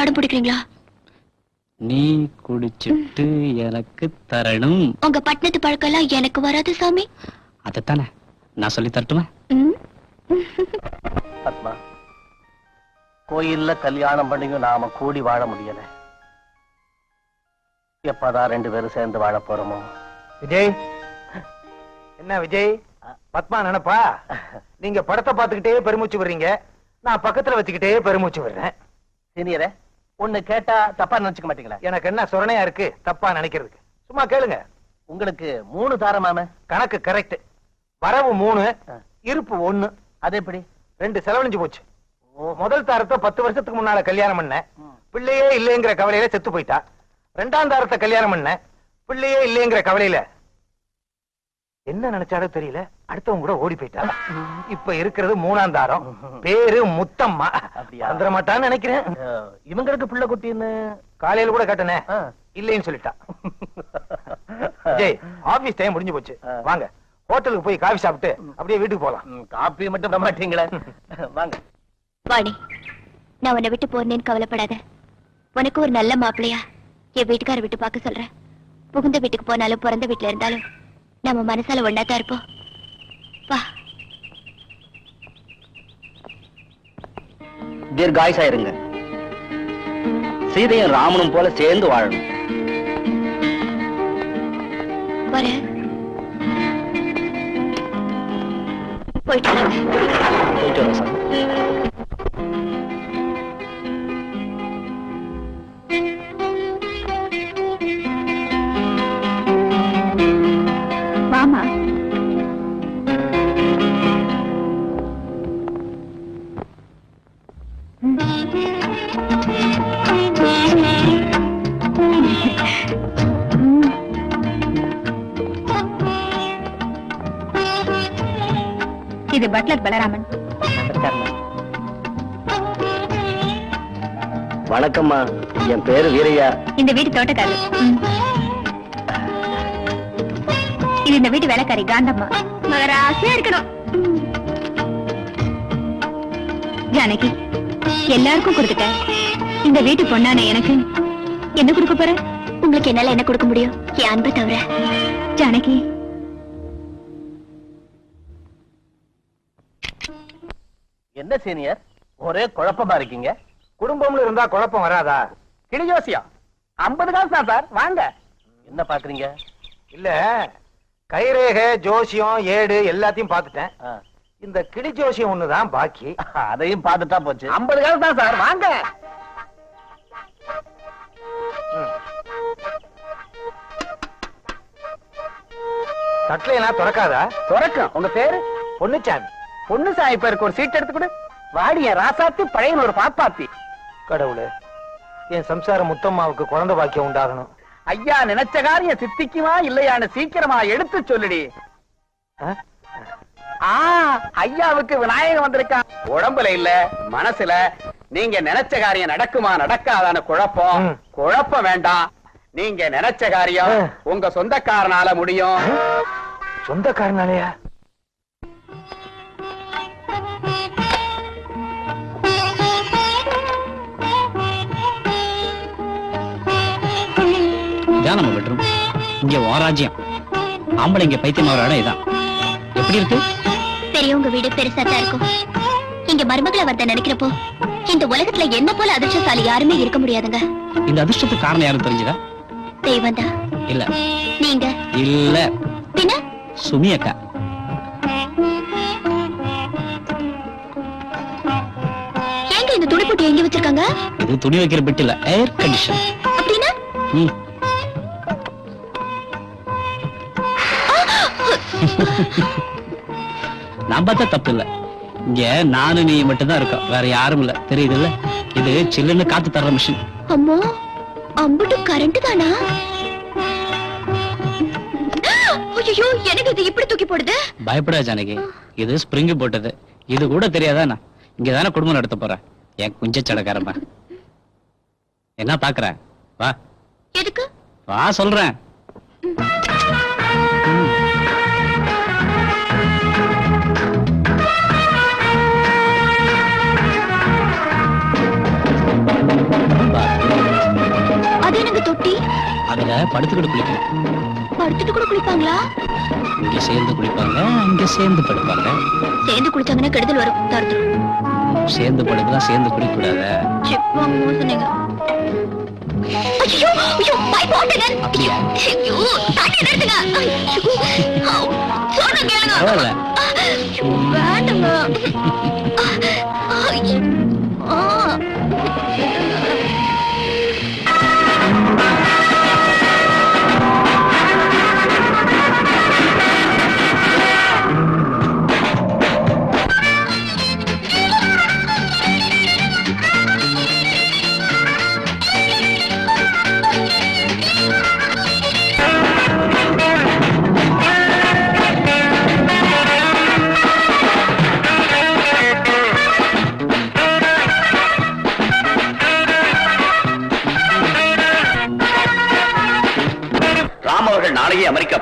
அடம் பிடிக்கிறீங்களா? நீ குடிச்சிட்டு எனக்கு தரணும். உங்க பட்டணத்து பழக்கெல்லாம் எனக்கு வராது சாமி. அதைத்தானே? நான் சொல்லி தரட்டுமா? கோயில்ல கல்யாணம் பண்ணியும் நாம கூடி வாழ முடியல. எப்பதான் ரெண்டு பேரும் சேர்ந்து வாழ போறோமோ? விஜய் என்ன விஜய்? பத்மா நினைப்பா? நீங்க படத்தை பார்த்துக்கிட்டே பெருமூச்சு விடுறீங்க. நான் பக்கத்துல வச்சுக்கிட்டே பெருமூச்சு விடுறேன். சீனியரே ஒண்ணு கேட்டா தப்பா நினைச்சுக்க மாட்டீங்களா? எனக்கு என்ன சுரணையா இருக்கு தப்பா நினைக்கிறதுக்கு? சும்மா கேளுங்க. உங்களுக்கு மூணு தாரமாம கணக்கு கரெக்ட் வரவு மூணு இருப்பு ஒண்ணு. அது எப்படி? ரெண்டு செலவழிஞ்சு போச்சு. முதல் தாரத்தை பத்து வருஷத்துக்கு முன்னால கல்யாணம் பண்ண பிள்ளையே இல்லைங்கிற கவலையில செத்து போயிட்டா. ரெண்டாம் தாரத்தை கல்யாணம் பண்ண பிள்ளையே இல்லைங்கிற கவலையில என்ன நினைச்சாலும் தெரியல அடுத்தவங்க கூட ஓடி போயிட்டா. இப்ப இருக்கிறது மூணாம் தாரம். பேரு முத்தம்மா. அப்படியா? வந்துட மாட்டான்னு நினைக்கிறேன் இவங்களுக்கு பிள்ளை குட்டின்னு காலையில கூட கேட்டனே. இல்லைன்னு சொல்லிட்டா. ஜெய் ஆபீஸ் டைம் முடிஞ்சு போச்சு. வாங்க. ஹோட்டலுக்கு போய் காஃபி சாப்பிட்டு அப்படியே வீட்டுக்கு போலாம். ம், காப்பி மட்டும் விட மாட்டீங்களே. வாங்க. வாணி நான் உன்னை விட்டு போறேன்னு கவலைப்படாத. உனக்கு ஒரு நல்ல மாப்பிள்ளையா என் வீட்டுக்கார விட்டு பார்க்க சொல்றேன். புகுந்த வீட்டுக்கு போனாலும் பிறந்த வீட்டுல இருந்தாலும் நம்ம மனசால ஒன்னா தான் இருப்போம். வா. தீர்காயுசா இருங்க. சீதையும் ராமனும் போல சேர்ந்து வாழணும். போயிட்டு. போயிட்டு வரேன் சார். இது பட்லர் பலராமன். வணக்கம்மா. என் பேரு வீரையா. இந்த வீட்டு தோட்டக்காரர். இது இந்த வீட்டு வேலைக்காரி காந்தம்மா. மகராசியா இருக்கணும். ஜானகி. எல்லாருக்கும் கொடுத்துட்டேன். இந்த வீட்டு பொண்ணான எனக்கு. என்ன கொடுக்க போற? உங்களுக்கு என்னால என்ன கொடுக்க முடியும்? என் அன்பை தவிர. ஜானகி. என்ன சீனியர்? ஒரே குழப்பமா இருக்கீங்க. குடும்பம்னு இருந்தா குழப்பம் வராதா? கிளி ஜோசியம். ஐம்பது காசு தான் சார். வாங்க. என்ன பாக்குறீங்க? இல்ல கைரேகை ஜோசியம் ஏடு எல்லாத்தையும் பார்த்துட்டேன். இந்த கிளி ஜோசியம் ஒண்ணுதான் பாக்கி. அதையும் பார்த்துட்டா போச்சு. ஐம்பது காசு தான் சார் வாங்க. தட்லையெல்லாம் திறக்காதா? துறக்கும். உங்க பேரு? பொண்ணுச்சாமி பொண்ணு சாய் பேருக்கு ஒரு சீட் எடுத்து கொடு. வாடி என் ராசாத்தி பழைய ஒரு பாப்பாத்தி. கடவுளே என் சம்சார முத்தம்மாவுக்கு குழந்தை பாக்கியம் உண்டாகணும். ஐயா நினைச்ச காரியம் சித்திக்குமா இல்லையான்னு சீக்கிரமா எடுத்து சொல்லுடி. ஐயாவுக்கு விநாயகம் வந்திருக்கான் உடம்புல இல்ல மனசுல. நீங்க நினைச்ச காரியம் நடக்குமா நடக்காதான்னு குழப்பம். குழப்பம் வேண்டாம். நீங்க நினைச்ச காரியம். உங்க சொந்தக்காரனால முடியும். சொந்தக்காரனாலயா? இதான் நம்ம பெட்ரூம். இங்க உன் ராஜ்யம் ஆம்பளை இங்க பைத்தியம் ஆகிற இடம் இதான். எப்படி இருக்கு? பெரியவங்க வீடு பெருசா தான் இருக்கும். இங்க மருமகளை வரத நினைக்கிறப்போ இந்த உலகத்துல என்ன போல அதிர்ஷ்டசாலி யாருமே இருக்க முடியாதுங்க. இந்த அதிர்ஷ்டத்துக்கு காரணம் யாரும் தெரிஞ்சுதா? தெய்வம் தான் இல்ல. நீங்க? இல்ல. பின்ன? சுமி அக்கா. ஏங்க இந்த துணிப்பொட்டி எங்க வச்சிருக்காங்க? இது துணி வைக்கிற பெட் இல்ல ஏர் கண்டிஷன் அப்படின்னா? ம். நான் பார்த்தா தப்பு இல்ல இங்க நானும் நீ மட்டும் தான் இருக்கோம். வேற யாரும் இல்ல. தெரியுதுல்ல? இது சில்லுன்னு காத்து தர்ற மிஷின் அம்மா அம்புட்டு கரண்ட் தானா? ஐயோ எனக்கு இது? இப்படி தூக்கி போடுது? பயப்படாத ஜானகி. இது ஸ்ப்ரிங் போட்டது. இது கூட தெரியாதா நான் இங்க தானே குடும்பம் நடத்த போறேன் என் குஞ்ச சடக்காரமா என்ன பாக்குற? வா. எதுக்கு? வா சொல்றேன். படுத்துக்கிட்டு குளிக்கணும். படுத்துட்டு கூட குளிப்பாங்களா? இங்க சேர்ந்து குளிப்பாங்க அங்க சேர்ந்து படுப்பாங்க. சேர்ந்து குளிச்சாங்கன்னா கெடுதல் வரும் தடுத்துரும் சேர்ந்து படுக்கலாம் சேர்ந்து குளிக்க கூடாத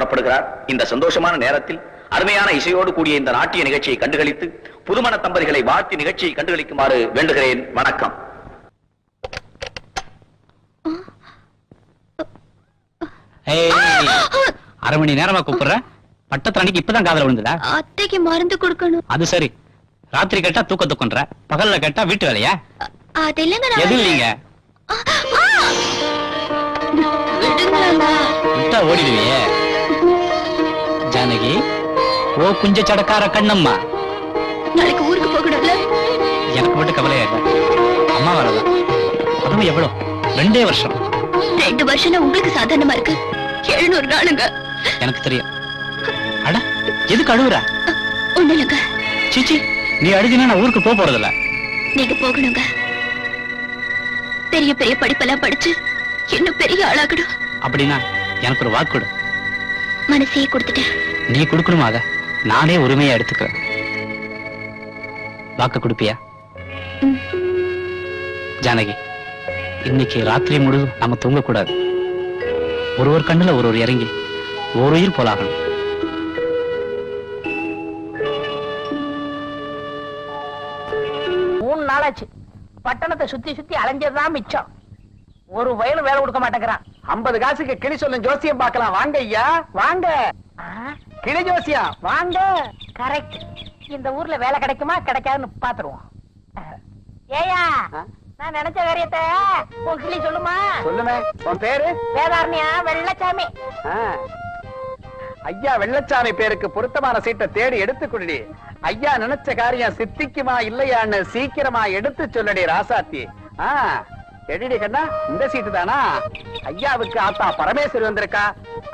புறப்படுகிறார். இந்த சந்தோஷமான நேரத்தில் அருமையான இசையோடு கூடிய இந்த நாட்டிய நிகழ்ச்சியை கண்டுகளித்து புதுமண தம்பதிகளை வாழ்த்தி நிகழ்ச்சியை கண்டுகளிக்குமாறு வேண்டுகிறேன். வணக்கம். அரை மணி நேரமா கூப்பிடுறேன் பட்டத்தரணிக்கு இப்பதான் காதல விழுந்துடா அத்தைக்கு மருந்து கொடுக்கணும். அது சரி. ராத்திரி கேட்டா தூக்க தூக்கன்ற பகல்ல கேட்டா வீட்டு வேலையா? அது இல்லைங்க எது இல்லீங்க? விட்டா ஓடிடுவியே. ஜானகி. ஓ குஞ்ச சடக்கார கண்ணம்மா. நாளைக்கு ஊருக்கு போகணும்ல? எனக்கு மட்டும் கவலையா இல்ல. அம்மா வரதான் அதுவும் எவ்வளவு ரெண்டே வருஷம். ரெண்டு வருஷம் உங்களுக்கு சாதாரணமா இருக்கு. எழுநூறு நாளுங்க. எனக்கு தெரியும். அட எதுக்கு அழுவுற? ஒண்ணு இல்லைங்க. சீச்சி நீ அழுதினா நான் ஊருக்கு போக போறதில்ல. நீங்க போகணுங்க. பெரிய பெரிய படிப்பெல்லாம் படிச்சு இன்னும் பெரிய ஆளாகணும். அப்படின்னா எனக்கு ஒரு வாக்கு கொடு. மனசையே கொடுத்துட்டேன். நீ கொடுக்கணுமா நானே உரிமையா எடுத்துக்கிறேன். வாக்கு கொடுப்பியா. ஜானகி இன்னைக்கு ராத்திரி முழுதும் நம்ம தூங்க கூடாது ஒரு ஒரு கண்ணுல ஒரு ஒரு இறங்கி ஒரு உயிர் போலாகணும். மூணு நாளாச்சு. பட்டணத்தை சுத்தி சுத்தி அலைஞ்சதுதான் மிச்சம். ஒரு வயலும் வேலை கொடுக்க மாட்டேங்கிறான். ஐம்பது காசுக்கு கிளி சொல்லும் ஜோசியம் பார்க்கலாம். வாங்க ஐயா வாங்க. கிளி ஜோசியம் வாங்க. கரெக்ட் இந்த ஊர்ல வேலை கிடைக்குமா கிடைக்காதுன்னு பாத்துருவோம் ஏயா? நான் நினைச்ச காரியத்தை உன் கிளி சொல்லுமா? சொல்லுமே உன் பேரு? வேதாரண்யா வெள்ளச்சாமி. ஐயா வெள்ளச்சாமி பேருக்கு பொருத்தமான சீட்டை தேடி எடுத்து கொடுடி ஐயா நினைச்ச காரியம் சித்திக்குமா இல்லையான்னு சீக்கிரமா எடுத்து சொல்லடி ராசாத்தி. எடிடி கண்ணா இந்த சீட்டு தானா? ஐயாவுக்கு ஆத்தா பரமேஸ்வரி வந்திருக்கா.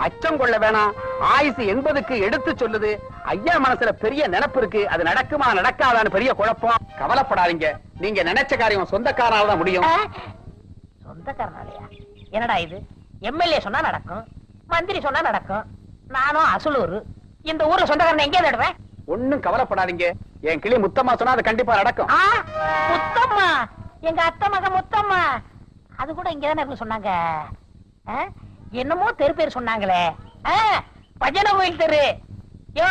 அச்சம் கொள்ள வேணாம். ஆயுசு எண்பதுக்கு எடுத்து சொல்லுது. ஐயா மனசுல பெரிய நினைப்பு இருக்கு. அது நடக்குமா நடக்காதான்னு பெரிய குழப்பம். கவலைப்படாதீங்க. நீங்க நினைச்ச காரியம் சொந்தக்காரால தான் முடியும். சொந்தக்காரனாலயா என்னடா இது? எம்எல்ஏ சொன்னா நடக்கும். மந்திரி சொன்னா நடக்கும். நானும் அசலூர். இந்த ஊர்ல சொந்தக்காரன் எங்கே தேடுவேன்? ஒண்ணும் கவலைப்படாதீங்க. என் கிளி முத்தம்மா சொன்னா அது கண்டிப்பா நடக்கும். முத்தம்மா. எங்க அத்தை மக முத்தம்மா. அது கூட இங்கதானே சொன்னாங்க. என்னமோ தெரு பேர் சொன்னாங்களே. ஆ, பஜனை கோயில் தெரு. யோ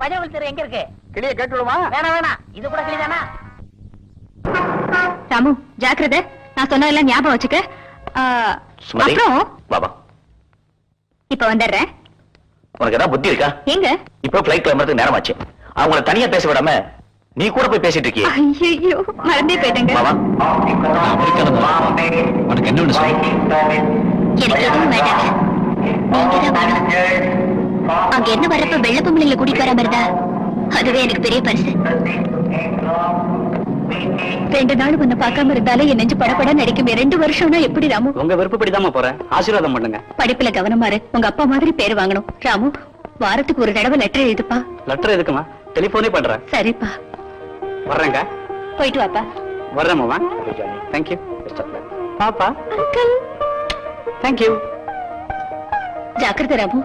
பஜனை கோயில் தெரு எங்க இருக்கு? கிளியை கேட்டுடுமா வேணாம் வேணாம் இது கூட கிளிதானா? ராமு ஜாக்கிரதை. நான் சொன்னதெல்லாம் ஞாபகம் வச்சுக்க. அப்புறம்? பாபா இப்ப வந்துடுறேன். உனக்கு ஏதாவது புத்தி இருக்கா? எங்க? இப்போ பிளைட் கிளம்புறதுக்கு நேரமாச்சு. அவங்கள தனியா பேச விடாம நீ கூட போய் பேசிட்டு இருக்கியே. ஐயோ மறந்தே போயிட்டேங்க. பாபா நான் அமெரிக்கால தான் இருக்கேன். உனக்கு என்ன ஒண்ணு சொல்லு? எனக்கு எதுவும் வேண்டாங்க. நீங்க தான் வேணும் அங்க என்ன வர்றப்ப வெள்ள பொம்பளைங்களை கூட்டிட்டு வராம இருந்தா அதுவே எனக்கு பெரிய பரிசு. ரெண்டு நாள் உன்னை பார்க்காம இருந்தாலே என் நெஞ்சு படபட நடிக்குமே ரெண்டு வருஷம்னா எப்படி ராமு? உங்க விருப்பப்படிதாம்மா போறேன். ஆசீர்வாதம் பண்ணுங்க. படிப்புல கவனமா இரு. உங்க அப்பா மாதிரி பேர் வாங்கணும். ராமு வாரத்துக்கு ஒரு தடவை லெட்டர் எழுதுப்பா. லெட்டர் எதுக்குமா டெலிபோனே பண்றேன். சரிப்பா. வர்றேங்க. போயிட்டு வாப்பா. வர்றேன் மாமா. தேங்க்யூ பாப்பா அங்கிள். தேங்க்யூ ஜாக்கிரதை ராமு